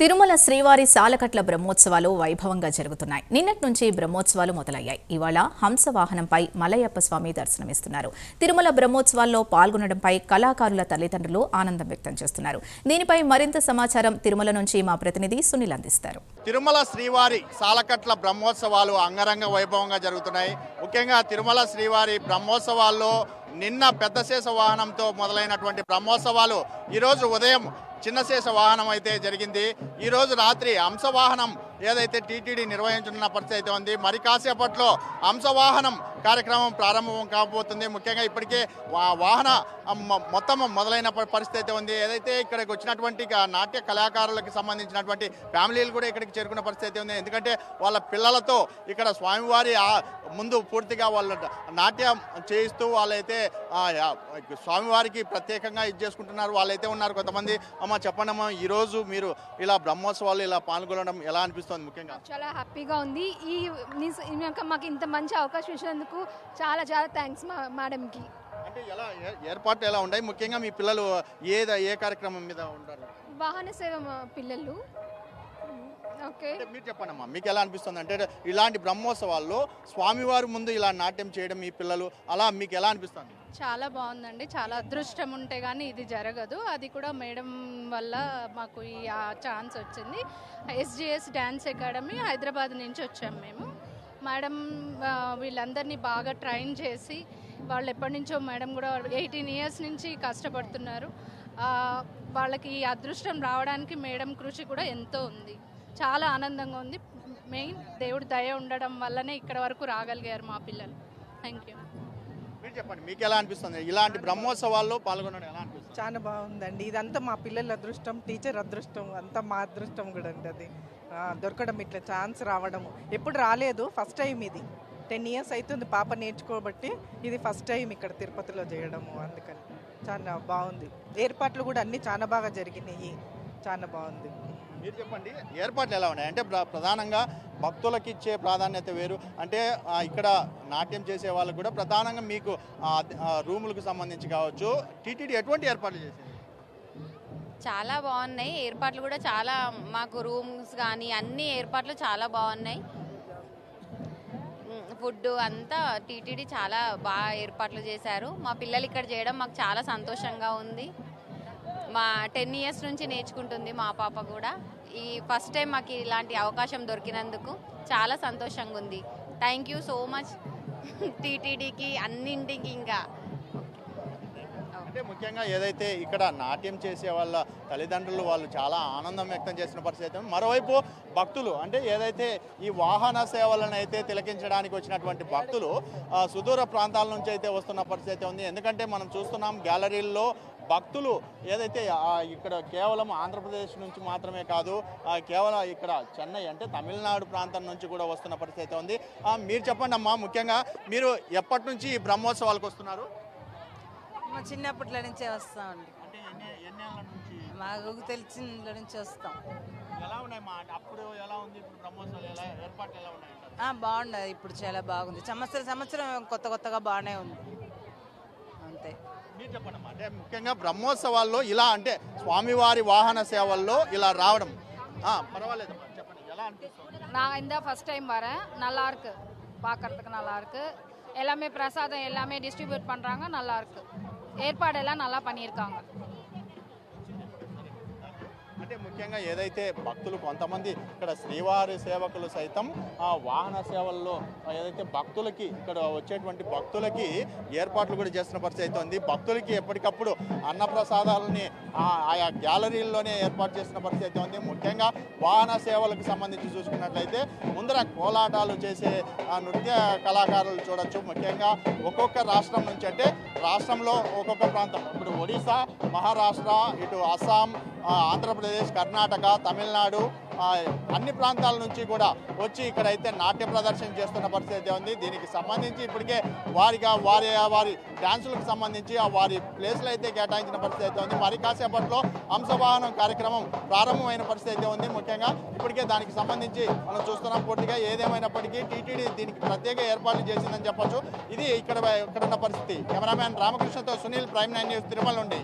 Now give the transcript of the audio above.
తిరుమల శ్రీవారి సాలకట్ల బ్రహ్మోత్సవాలు వైభవంగా జరుగుతున్నాయి. నిన్నటి నుంచి బ్రహ్మోత్సవాలు మొదలయ్యాయి. ఇవాళ హంసవాహనంపై మలయప్ప స్వామి దర్శనమిస్తున్నారు. తిరుమల బ్రహ్మోత్సవాల్లో పాల్గొనడంపై కళాకారుల తల్లిదండ్రులు ఆనందం వ్యక్తం చేస్తున్నారు. దీనిపై మరింత సమాచారం తిరుమల నుంచి మా ప్రతినిధి సునీల్ అందిస్తారు. తిరుమల శ్రీవారి సాలకట్ల బ్రహ్మోత్సవాలు అంగరంగ వైభవంగా జరుగుతున్నాయి. ముఖ్యంగా తిరుమల శ్రీవారి బ్రహ్మోత్సవాల్లో నిన్న పెద్ద శేష వాహనంతో మొదలైనటువంటి బ్రహ్మోత్సవాలు ఈరోజు ఉదయం చిన్న శేష వాహనం అయితే జరిగింది. ఈరోజు రాత్రి అంశవాహనం ఏదైతే టీటీడీ నిర్వహించనున్న పరిస్థితి అయితే ఉంది మరి కాసేపట్లో అంశవాహనం కార్యక్రమం ప్రారంభం కాబోతుంది. ముఖ్యంగా ఇప్పటికే వా- వాహన మొత్తం మొదలైన పరిస్థితి అయితే ఉంది. ఏదైతే ఇక్కడికి వచ్చినటువంటి నాట్య కళాకారులకు సంబంధించినటువంటి ఫ్యామిలీలు కూడా ఇక్కడికి చేరుకున్న పరిస్థితి అయితే ఉంది. ఎందుకంటే వాళ్ళ పిల్లలతో ఇక్కడ స్వామివారి ముందు పూర్తిగా వాళ్ళ నాట్యం చేయిస్తూ వాళ్ళైతే స్వామివారికి ప్రత్యేకంగా ఇది చేసుకుంటున్నారు. వాళ్ళైతే ఉన్నారు కొంతమంది. అమ్మ చెప్పండి అమ్మ ఈరోజు మీరు ఇలా బ్రహ్మోత్సవాలు ఇలా పాల్గొనడం ఎలా అనిపిస్తుంది ముఖ్యంగా? చాలా హ్యాపీగా ఉంది. ఈ మాకు- మాకు ఇంత మంచి అవకాశం ఇచ్చినందుకు చాలా చాలా థ్యాంక్స్ మా మేడంకి. అంటే ఎలా ఏర్పాట్లు ఎలా ఉన్నాయి? ముఖ్యంగా మీ పిల్లలు ఏ ఏ కార్యక్రమం మీద ఉంటారు? వాహన సేవ పిల్లలు. ఓకే. అంటే మీరు చెప్పండి అమ్మా మీకు ఎలా అనిపిస్తుంది? అంటే ఇలాంటి బ్రహ్మోత్సవాల్లో స్వామివారి ముందు ఇలా నాట్యం చేయడం మీ పిల్లలు అలా మీకు ఎలా అనిపిస్తుంది? చాలా బాగుందండి. చాలా అదృష్టం ఉంటే కానీ ఇది జరగదు. అది కూడా మేడం వల్ల మాకు ఈ ఛాన్స్ వచ్చింది. ఎస్జిఎస్ డ్యాన్స్ అకాడమీ హైదరాబాద్ నుంచి వచ్చాం మేము. మేడం వీళ్ళందరినీ బాగా ట్రైన్ చేసి వాళ్ళు ఎప్పటి నుంచో మేడం కూడా ఎయిటీన్ ఇయర్స్ నుంచి కష్టపడుతున్నారు. వాళ్ళకి ఈ అదృష్టం రావడానికి మేడం కృషి కూడా ఎంతో ఉంది. చాలా ఆనందంగా ఉంది. మెయిన్ దేవుడి దయ ఉండడం వల్లనే ఇక్కడ వరకు రాగలిగారు మా పిల్లలు. థ్యాంక్ యూ మీరు చెప్పండి మీకు ఎలా అనిపిస్తుంది? ఇలాంటి బ్రహ్మోత్సవాల్లో పాల్గొనడం ఎలా అనిపిస్తుంది? చాలా బాగుందండి. ఇదంతా మా పిల్లల అదృష్టం టీచర్ అదృష్టం అంతా మా అదృష్టం కూడా అండి అది. దొరకడం ఇట్లా ఛాన్స్ రావడం. ఎప్పుడు రాలేదు ఫస్ట్ టైం ఇది. టెన్ ఇయర్స్ అవుతుంది పాప నేర్చుకోబట్టి ఇది ఫస్ట్ టైం ఇక్కడ తిరుపతిలో చేయడము అందుకని. చాలా బాగుంది. ఏర్పాట్లు కూడా అన్నీ చాలా బాగా జరిగినాయి. చాలా బాగుంది. మీరు చెప్పండి ఏర్పాట్లు ఎలా ఉన్నాయి? అంటే ప్ర- ప్రధానంగా భక్తులకు ఇచ్చే ప్రాధాన్యత వేరు. అంటే ఆ, ఇక్కడ నాట్యం చేసే వాళ్ళకు కూడా ప్రధానంగా మీకు రూములకు సంబంధించి కావచ్చు టీటీడీ ఎటువంటి ఏర్పాట్లు చేసింది? చాలా బాగున్నాయి. ఏర్పాట్లు కూడా చాలా మాకు రూమ్స్ కానీ అన్ని ఏర్పాట్లు చాలా బాగున్నాయి. ఫుడ్ అంతా టీటీడీ చాలా బాగా ఏర్పాట్లు చేశారు. మా పిల్లలు ఇక్కడ చేయడం మాకు చాలా సంతోషంగా ఉంది. మా టెన్ ఇయర్స్ నుంచి నేర్చుకుంటుంది మా పాప కూడా. ఈ ఫస్ట్ టైం మాకు ఇలాంటి అవకాశం దొరికినందుకు చాలా సంతోషంగా ఉంది. థ్యాంక్ యూ సో మచ్ టీటీడీకి అన్నింటికి ఇంకా. అంటే ముఖ్యంగా ఏదైతే ఇక్కడ నాట్యం చేసే వాళ్ళ తల్లిదండ్రులు వాళ్ళు చాలా ఆనందం వ్యక్తం చేసిన పరిస్థితి అయితే ఉంది. మరోవైపు భక్తులు అంటే ఏదైతే ఈ వాహన సేవలను అయితే తిలకించడానికి వచ్చినటువంటి భక్తులు సుదూర ప్రాంతాల నుంచి అయితే వస్తున్న పరిస్థితి అయితే ఉంది. ఎందుకంటే మనం చూస్తున్నాం గ్యాలరీల్లో భక్తులు ఏదైతే ఇక్కడ కేవలం ఆంధ్రప్రదేశ్ నుంచి మాత్రమే కాదు కేవలం ఇక్కడ చెన్నై అంటే తమిళనాడు ప్రాంతం నుంచి కూడా వస్తున్న పరిస్థితి అయితే ఉంది. మీరు చెప్పండి అమ్మా ముఖ్యంగా మీరు ఎప్పటి నుంచి ఈ బ్రహ్మోత్సవాలకు వస్తున్నారు? మా చిన్నప్పట్లో నుంచే వస్తామండి అంటే ఎన్ని ఎన్ని ఏళ్ళ నుంచి మాకు తెలిసిన నుంచి వస్తాం ఎలా ఉన్నాయి మా అప్పుడు ఎలా ఉంది ఇప్పుడు బ్రహ్మోత్సవాలు ఎలా ఏర్పాట్లు ఎలా ఉన్నాయి అంటారు? ఆ, బాగున్నది ఇప్పుడు చాలా బాగుంది సంవత్సరం సంవత్సరం కొత్త కొత్తగా బాగానే ఉంది అంతే మీరు చెప్పండి అమ్మా అంటే ముఖ్యంగా బ్రహ్మోత్సవాల్లో ఇలా అంటే స్వామివారి వాహన సేవల్లో ఇలా రావడం ఆ, పర్వాలేదమ్మా చెప్పండి ఎలా అనిపిస్తుంది நான் இந்த ஃபர்ஸ்ட் டைம் வரேன் நல்லா இருக்கு பார்க்கறதுக்கு நல்லா இருக்கு எல்லாமே பிரசாதம் எல்லாமே டிஸ்ட்ரிபியூட் பண்றாங்க நல்லா இருக்கு ஏற்பாடெல்லாம் நல்லா பண்ணியிருக்காங்க. అంటే ముఖ్యంగా ఏదైతే భక్తులు కొంతమంది ఇక్కడ శ్రీవారి సేవకులు సైతం ఆ వాహన సేవల్లో ఏదైతే భక్తులకి ఇక్కడ వచ్చేటువంటి భక్తులకి ఏర్పాట్లు కూడా చేస్తున్న పరిస్థితి అయితే ఉంది. భక్తులకి ఎప్పటికప్పుడు అన్నప్రసాదాలని ఆ- ఆయా గ్యాలరీల్లోనే ఏర్పాటు చేసిన పరిస్థితి అయితే ఉంది. ముఖ్యంగా వాహన సేవలకు సంబంధించి చూసుకున్నట్లయితే ముందర కోలాటాలు చేసే నృత్య కళాకారులు చూడొచ్చు. ముఖ్యంగా ఒక్కొక్క రాష్ట్రం నుంచి అంటే రాష్ట్రంలో ఒక్కొక్క ప్రాంతం. ఇప్పుడు ఒడిశా మహారాష్ట్ర ఇటు అస్సాం ఆంధ్రప్రదేశ్ కర్ణాటక తమిళనాడు అన్ని ప్రాంతాల నుంచి కూడా వచ్చి ఇక్కడైతే నాట్య ప్రదర్శన చేస్తున్న పరిస్థితి అయితే ఉంది. దీనికి సంబంధించి ఇప్పటికే వారిగా వారి వారి డ్యాన్సులకు సంబంధించి ఆ వారి ప్లేస్లు అయితే కేటాయించిన పరిస్థితి అయితే ఉంది. మరి కాసేపట్లో అంశవాహనం కార్యక్రమం ప్రారంభమైన పరిస్థితి అయితే ఉంది ముఖ్యంగా. ఇప్పటికే దానికి సంబంధించి మనం చూస్తున్నాం పూర్తిగా ఏదేమైనప్పటికీ టీటీడీ దీనికి ప్రత్యేక ఏర్పాట్లు చేసిందని చెప్పొచ్చు. ఇది ఇక్కడ ఇక్కడున్న పరిస్థితి. Cameraman రామకృష్ణతో Sunil prime nine news Tirumala నుండి.